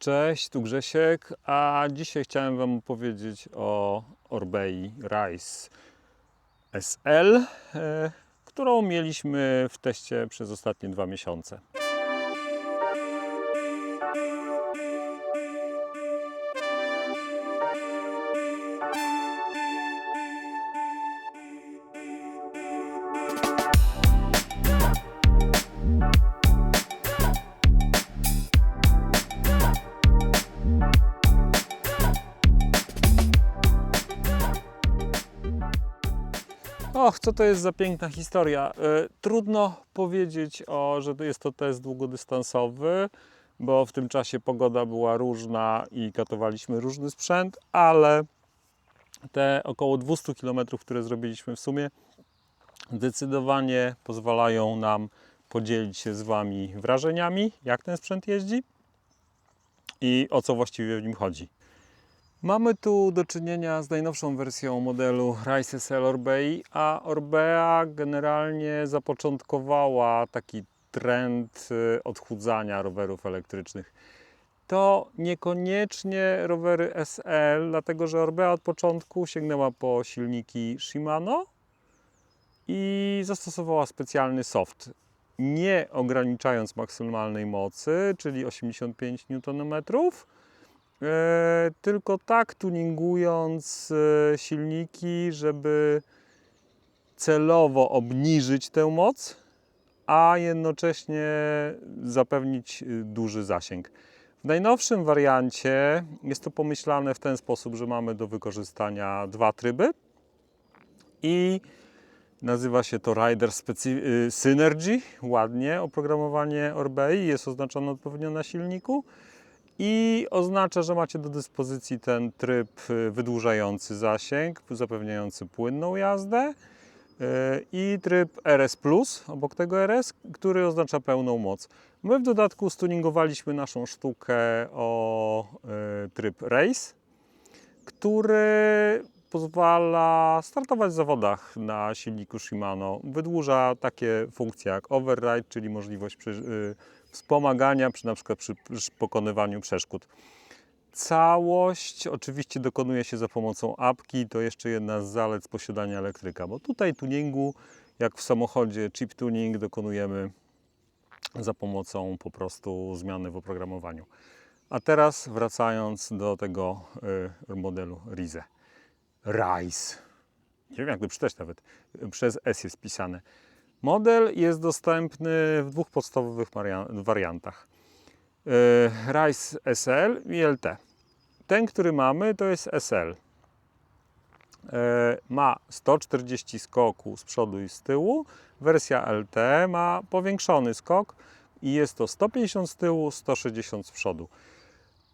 Cześć, tu Grzesiek, a dzisiaj chciałem Wam opowiedzieć o Orbei Rise SL, którą mieliśmy w teście przez ostatnie dwa miesiące. Och, co to jest za piękna historia. E, Trudno powiedzieć, o, że jest to test długodystansowy, bo w tym czasie pogoda była różna i katowaliśmy różny sprzęt, ale te około 200 km, które zrobiliśmy w sumie, zdecydowanie pozwalają nam podzielić się z Wami wrażeniami, jak ten sprzęt jeździ i o co właściwie w nim chodzi. Mamy tu do czynienia z najnowszą wersją modelu Rise SL Orbei, a Orbea generalnie zapoczątkowała taki trend y, odchudzania rowerów elektrycznych. To niekoniecznie rowery SL, dlatego że Orbea od początku sięgnęła po silniki Shimano i zastosowała specjalny soft, nie ograniczając maksymalnej mocy, czyli 85 Nm, tylko tak tuningując e, silniki, żeby celowo obniżyć tę moc, a jednocześnie zapewnić y, duży zasięg. W najnowszym wariancie jest to pomyślane w ten sposób, że mamy do wykorzystania dwa tryby i nazywa się to Rider y, Synergy, ładnie oprogramowanie Orbei, jest oznaczone odpowiednio na silniku i oznacza, że macie do dyspozycji ten tryb y, wydłużający zasięg, zapewniający płynną jazdę y, i tryb RS Plus obok tego RS, który oznacza pełną moc. My w dodatku stuningowaliśmy naszą sztukę o y, tryb Race, który pozwala startować w zawodach na silniku Shimano. Wydłuża takie funkcje jak override, czyli możliwość wspomagania przy na przykład przy, przy pokonywaniu przeszkód. Całość oczywiście dokonuje się za pomocą apki. To jeszcze jedna z zalet posiadania elektryka, bo tutaj tuningu, jak w samochodzie chip tuning, dokonujemy za pomocą po prostu zmiany w oprogramowaniu. A teraz wracając do tego y, modelu Rize. Rise. Nie wiem, jak to przeczytać nawet. Przez S jest pisane. Model jest dostępny w dwóch podstawowych waria- wariantach. Yy, Rise SL i LT. Ten, który mamy, to jest SL. Yy, Ma 140 skoku z przodu i z tyłu. Wersja LT ma powiększony skok i jest to 150 z tyłu, 160 z przodu.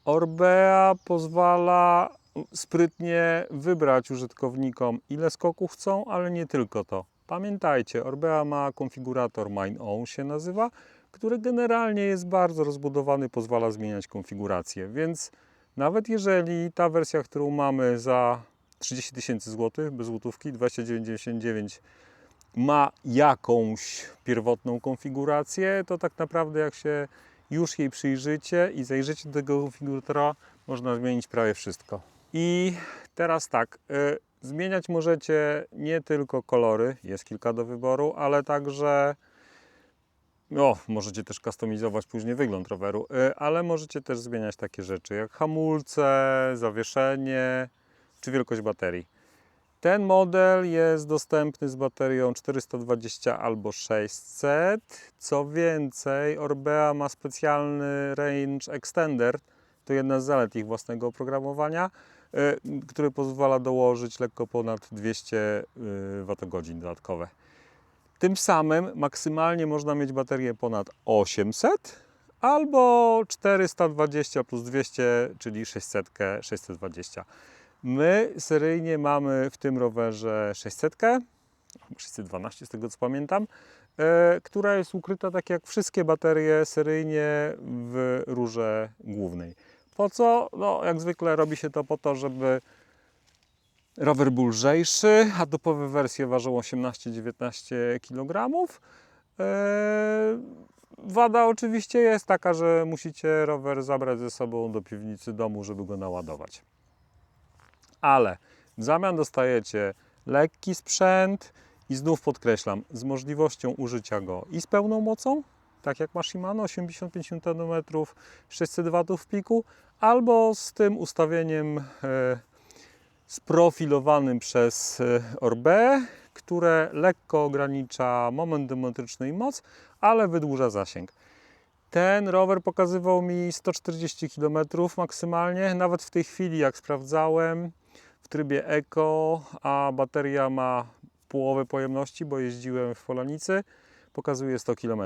Orbea pozwala sprytnie wybrać użytkownikom, ile skoków chcą, ale nie tylko to. Pamiętajcie, Orbea ma konfigurator Mine Own się nazywa, który generalnie jest bardzo rozbudowany, pozwala zmieniać konfigurację, więc nawet jeżeli ta wersja, którą mamy za 30 tysięcy złotych, bez złotówki, 29,99 ma jakąś pierwotną konfigurację, to tak naprawdę jak się już jej przyjrzycie i zajrzycie do tego konfiguratora, można zmienić prawie wszystko. I teraz tak, y, zmieniać możecie nie tylko kolory, jest kilka do wyboru, ale także o, możecie też kustomizować później wygląd roweru, y, ale możecie też zmieniać takie rzeczy jak hamulce, zawieszenie czy wielkość baterii. Ten model jest dostępny z baterią 420 albo 600. Co więcej, Orbea ma specjalny range extender, to jedna z zalet ich własnego oprogramowania, który pozwala dołożyć lekko ponad 200 y, Wh dodatkowe. Tym samym maksymalnie można mieć baterię ponad 800 albo 420 plus 200, czyli 600, 620. My seryjnie mamy w tym rowerze 600, 612 z tego co pamiętam, e, która jest ukryta tak jak wszystkie baterie seryjnie w rurze głównej. Po co? No, jak zwykle robi się to po to, żeby rower był lżejszy, a topowe wersje ważą 18-19 kg. E, Wada oczywiście jest taka, że musicie rower zabrać ze sobą do piwnicy domu, żeby go naładować. Ale w zamian dostajecie lekki sprzęt i znów podkreślam, z możliwością użycia go i z pełną mocą, tak jak ma Shimano, 85 Nm, 600 W w piku, albo z tym ustawieniem e, sprofilowanym przez e, Orbe, które lekko ogranicza moment dymetryczny i moc, ale wydłuża zasięg. Ten rower pokazywał mi 140 km maksymalnie, nawet w tej chwili jak sprawdzałem w trybie Eco, a bateria ma połowę pojemności, bo jeździłem w Polanicy, pokazuje 100 km.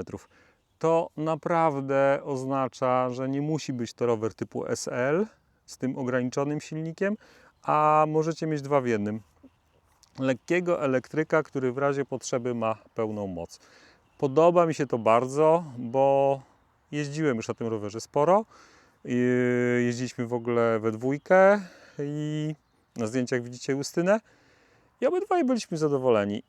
To naprawdę oznacza, że nie musi być to rower typu SL z tym ograniczonym silnikiem, a możecie mieć dwa w jednym. Lekkiego elektryka, który w razie potrzeby ma pełną moc. Podoba mi się to bardzo, bo jeździłem już na tym rowerze sporo. Jeździliśmy w ogóle we dwójkę i na zdjęciach widzicie Justynę. I obydwaj byliśmy zadowoleni.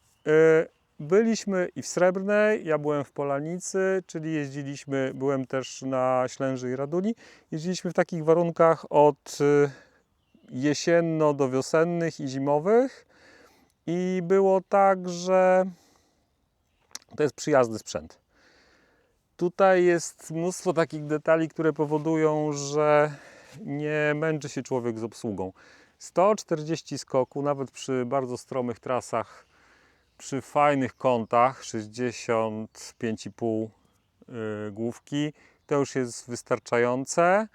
Byliśmy i w Srebrnej, ja byłem w Polanicy, czyli jeździliśmy, byłem też na Ślęży i Raduni. Jeździliśmy w takich warunkach od y, jesienno do wiosennych i zimowych. I było tak, że to jest przyjazny sprzęt. Tutaj jest mnóstwo takich detali, które powodują, że nie męczy się człowiek z obsługą. 140 skoku, nawet przy bardzo stromych trasach, przy fajnych kątach, 65,5 yy, główki, to już jest wystarczające.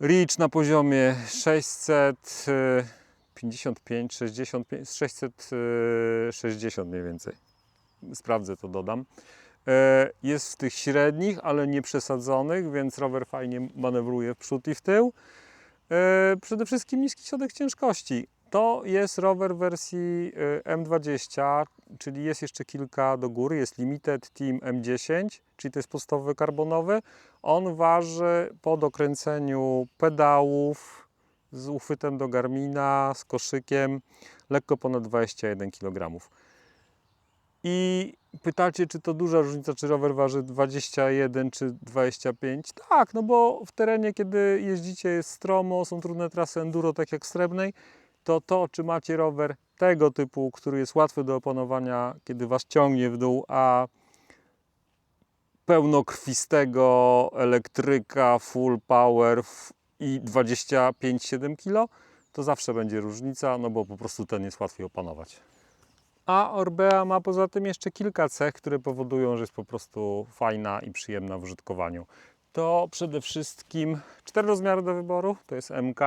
Reach na poziomie 655, 65, 660 mniej więcej. Sprawdzę to, dodam. E, Jest w tych średnich, ale nie przesadzonych, więc rower fajnie manewruje w przód i w tył. E, Przede wszystkim niski środek ciężkości. To jest rower wersji e, M20, czyli jest jeszcze kilka do góry. Jest Limited Team M10, czyli to jest podstawowy karbonowy. On waży po dokręceniu pedałów z uchwytem do Garmina, z koszykiem, lekko ponad 21 kg. I pytacie, czy to duża różnica, czy rower waży 21 czy 25? Tak, no bo w terenie, kiedy jeździcie, jest stromo, są trudne trasy enduro, tak jak Srebrnej, to to, czy macie rower tego typu, który jest łatwy do opanowania, kiedy Was ciągnie w dół, a pełnokrwistego elektryka, full power i 25-7 kg, to zawsze będzie różnica, no bo po prostu ten jest łatwiej opanować. A Orbea ma poza tym jeszcze kilka cech, które powodują, że jest po prostu fajna i przyjemna w użytkowaniu. To przede wszystkim cztery rozmiary do wyboru, to jest MK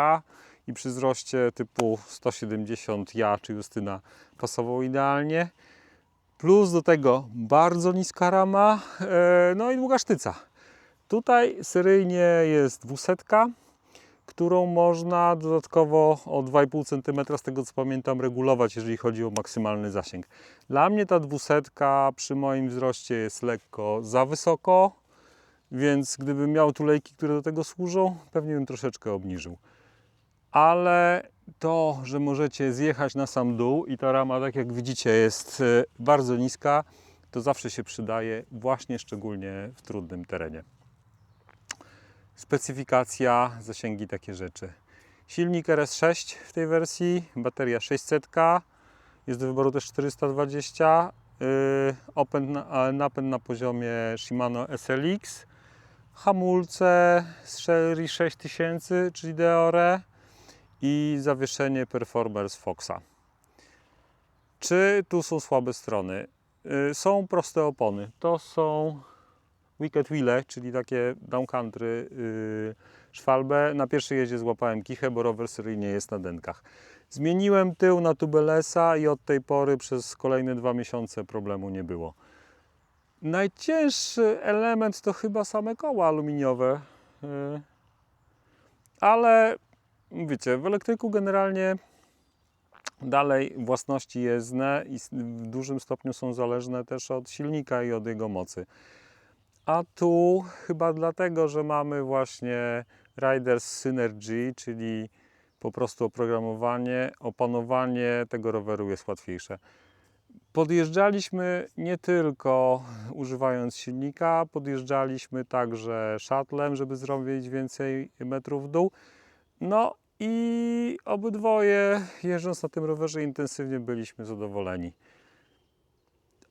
i przy wzroście typu 170 ja czy Justyna pasował idealnie. Plus do tego bardzo niska rama, e, no i długa sztyca. Tutaj seryjnie jest 200, którą można dodatkowo o 2,5 cm, z tego co pamiętam, regulować, jeżeli chodzi o maksymalny zasięg. Dla mnie ta 200 przy moim wzroście jest lekko za wysoko, więc gdybym miał tulejki, które do tego służą, pewnie bym troszeczkę obniżył. Ale to, że możecie zjechać na sam dół i ta rama, tak jak widzicie, jest e, bardzo niska, to zawsze się przydaje, właśnie szczególnie w trudnym terenie. Specyfikacja, zasięgi, takie rzeczy. Silnik RS6 w tej wersji, bateria 600, jest do wyboru też 420, yy, opęd na, napęd na poziomie Shimano SLX, hamulce z serii 6000, czyli Deore i zawieszenie Performers Foxa. Czy tu są słabe strony? Yy, Są proste opony. To są Wicked Wheel, czyli takie downcountry yy, szwalbę. Na pierwszej jeździe złapałem kichę, bo rower seryjnie jest na denkach. Zmieniłem tył na tubelesa i od tej pory przez kolejne dwa miesiące problemu nie było. Najcięższy element to chyba same koła aluminiowe, yy, ale wiecie, w elektryku generalnie dalej własności jezdne i w dużym stopniu są zależne też od silnika i od jego mocy. A tu chyba dlatego, że mamy właśnie Riders Synergy, czyli po prostu oprogramowanie, opanowanie tego roweru jest łatwiejsze. Podjeżdżaliśmy nie tylko używając silnika, podjeżdżaliśmy także szatlem, żeby zrobić więcej metrów w dół. No i obydwoje jeżdżąc na tym rowerze intensywnie byliśmy zadowoleni.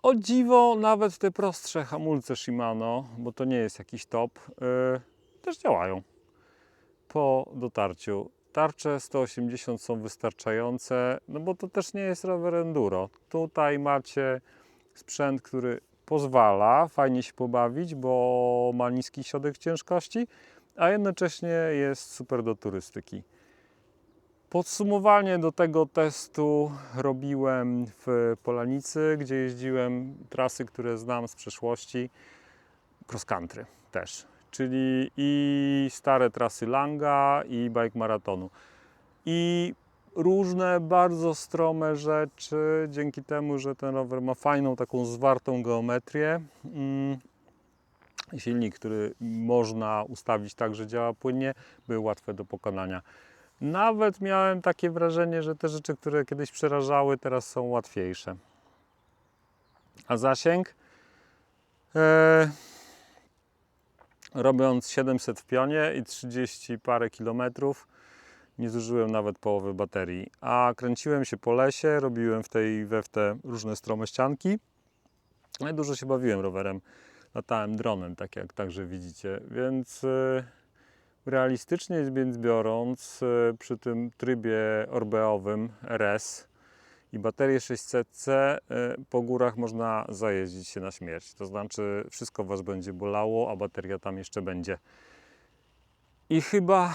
O dziwo, nawet te prostsze hamulce Shimano, bo to nie jest jakiś top, yy, też działają po dotarciu. Tarcze 180 są wystarczające, no bo to też nie jest rower enduro. Tutaj macie sprzęt, który pozwala fajnie się pobawić, bo ma niski środek ciężkości, a jednocześnie jest super do turystyki. Podsumowanie do tego testu robiłem w Polanicy, gdzie jeździłem trasy, które znam z przeszłości, cross country też, czyli i stare trasy Langa i bike maratonu. I różne bardzo strome rzeczy, dzięki temu, że ten rower ma fajną taką zwartą geometrię. Mm, Silnik, który można ustawić tak, że działa płynnie, były łatwe do pokonania. Nawet miałem takie wrażenie, że te rzeczy, które kiedyś przerażały, teraz są łatwiejsze. A zasięg? E, robiąc 700 w pionie i 30 parę kilometrów, nie zużyłem nawet połowy baterii. A kręciłem się po lesie, robiłem w tej we w te różne strome ścianki. No dużo się bawiłem rowerem. Latałem dronem, tak jak także widzicie, więc. e, Realistycznie więc biorąc, e, przy tym trybie orbeowym RS i baterię 600C e, po górach można zajeździć się na śmierć. To znaczy wszystko Was będzie bolało, a bateria tam jeszcze będzie. I chyba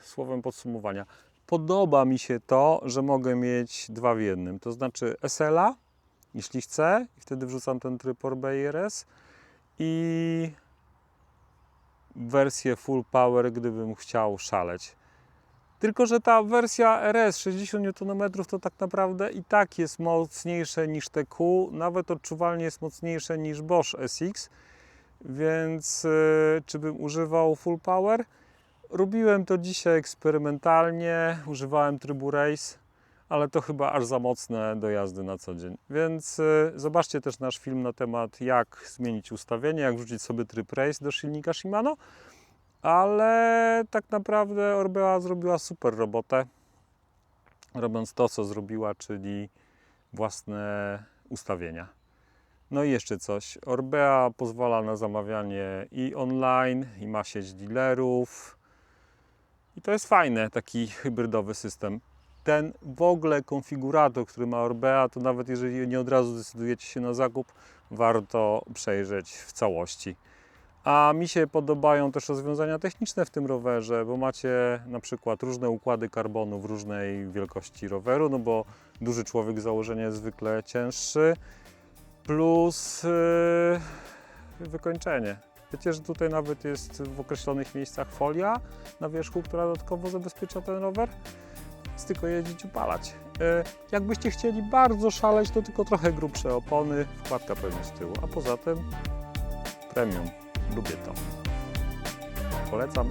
słowem podsumowania, podoba mi się to, że mogę mieć dwa w jednym. To znaczy SL-a, jeśli chcę, i wtedy wrzucam ten tryb Orbe RS i wersję full power, gdybym chciał szaleć. Tylko, że ta wersja RS 60 Nm to tak naprawdę i tak jest mocniejsze niż TQ, nawet odczuwalnie jest mocniejsze niż Bosch SX, więc yy, czy bym używał full power? Robiłem to dzisiaj eksperymentalnie, używałem trybu race, ale to chyba aż za mocne do jazdy na co dzień. Więc y, zobaczcie też nasz film na temat jak zmienić ustawienie, jak wrzucić sobie tryb race do silnika Shimano. Ale tak naprawdę Orbea zrobiła super robotę, robiąc to, co zrobiła, czyli własne ustawienia. No i jeszcze coś. Orbea pozwala na zamawianie i online, i ma sieć dealerów. I to jest fajne, taki hybrydowy system ten w ogóle konfigurator, który ma Orbea, to nawet jeżeli nie od razu decydujecie się na zakup, warto przejrzeć w całości. A mi się podobają też rozwiązania techniczne w tym rowerze, bo macie na przykład różne układy karbonu w różnej wielkości roweru, no bo duży człowiek z założenia jest zwykle cięższy, plus yy, wykończenie. Wiecie, że tutaj nawet jest w określonych miejscach folia na wierzchu, która dodatkowo zabezpiecza ten rower? Jest tylko jeździć upalać. E, Jakbyście chcieli bardzo szaleć, to tylko trochę grubsze opony, wkładka pewnie z tyłu, a poza tym premium. Lubię to. Polecam.